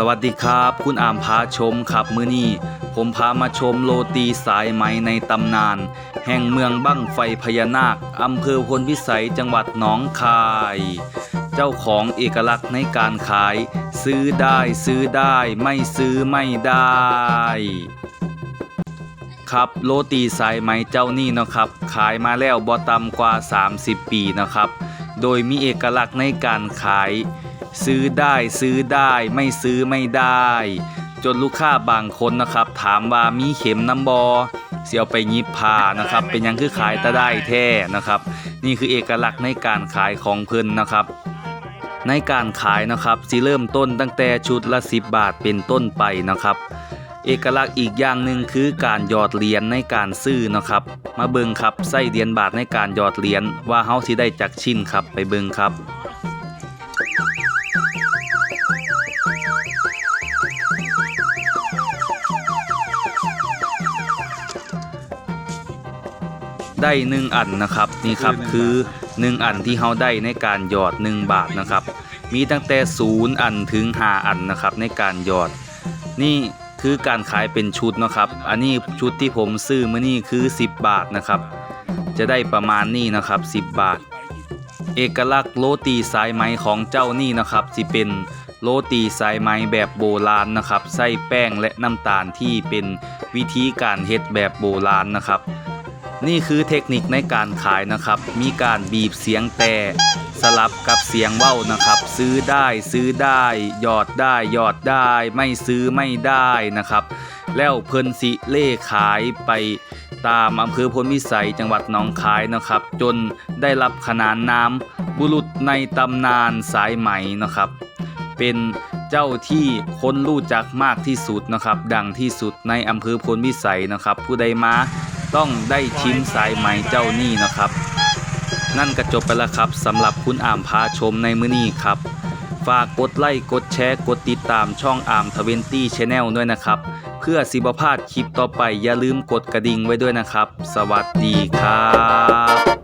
สวัสดีครับ คุณอามพาชมครับมือนี้ผมพามาชมโรตีสายไหมในตำนาน แห่งเมืองบั้งไฟพญานาคอำเภอพลพิสัยจังหวัดหนองคาย เจ้าของเอกลักษณ์ในการขาย ซื้อได้ซื้อได้ไม่ซื้อไม่ได้ ครับโรตีสายไหมเจ้านี่นะครับ ขายมาแล้วบ่ต่ำกว่า 30 ปีนะครับ โดยมีเอกลักษณ์ในการขาย ซื้อได้ซื้อได้ไม่ซื้อไม่ได้ จนลูกค้าบางคนนะครับ ถามว่ามีเข็มน้ำบอเสียวไปยิบพานะครับ เป็นยังคือขายตะได้แท้นะครับ นี่คือเอกลักษณ์ในการขายของเพิ่นนะครับในการขายนะครับสิเริ่มต้นตั้งแต่ชุดละ 10 บาทเป็นต้นไปนะครับ เอกลักษณ์อีกอย่างหนึ่งคือการหยอดเหรียญในการซื้อนะครับ มาเบิ่งครับใส่เหรียญบาทในการหยอดเหรียญว่าเฮาสิได้จักชิ้นครับไปเบิ่งครับได้หนึ่งอันนะครับนี่ครับคือหนึ่งอันที่เฮาได้ในการหยอด 1 บาทนะครับ มีตั้งแต่ศูนย์อันถึง 5 อันนะครับในการหยอด นี่ คือการขายเป็นชุดนะครับ อันนี้ชุดที่ผมซื้อมื่อนี้คือ 10 บาทนะครับ จะได้ประมาณนี้นะครับ 10 บาท เอกลักษณ์โรตีสายไหมของเจ้านี่นะครับสิเป็นโรตีสายไหมแบบโบราณนะครับใส่แป้งและน้ำตาลที่เป็นวิธีการเฮ็ดแบบโบราณนะครับ นี่คือเทคนิคในการขายนะครับ มีการบีบเสียงแต่ สลับกับเสียงเว้านะครับ ซื้อได้ซื้อได้หยอดได้หยอดได้ ไม่ซื้อไม่ได้นะครับ แล้วเพิ่นสิเล่ขายไปตามอำเภอพลวิสัยจังหวัดหนองคายนะครับ จนได้รับขนานนามบุรุษในตำนานสายไหมนะครับ เป็นเจ้าที่คนรู้จักมากที่สุดนะครับ ดังที่สุดในอำเภอพลวิสัยนะครับ ผู้ใดมาต้องได้ชิมสายไหมเจ้านี่นะครับ นั่นก็จบไปแล้วครับสำหรับคุณอามพาชมในมื้อนี้ครับ ฝากกดไลค์กดแชร์กดติดตามช่องอามทเวนตี้ชแนลด้วยนะครับ เพื่อสิบพลาดคลิปต่อไปอย่าลืมกดกระดิ่งไว้ด้วยนะครับ สวัสดีครับ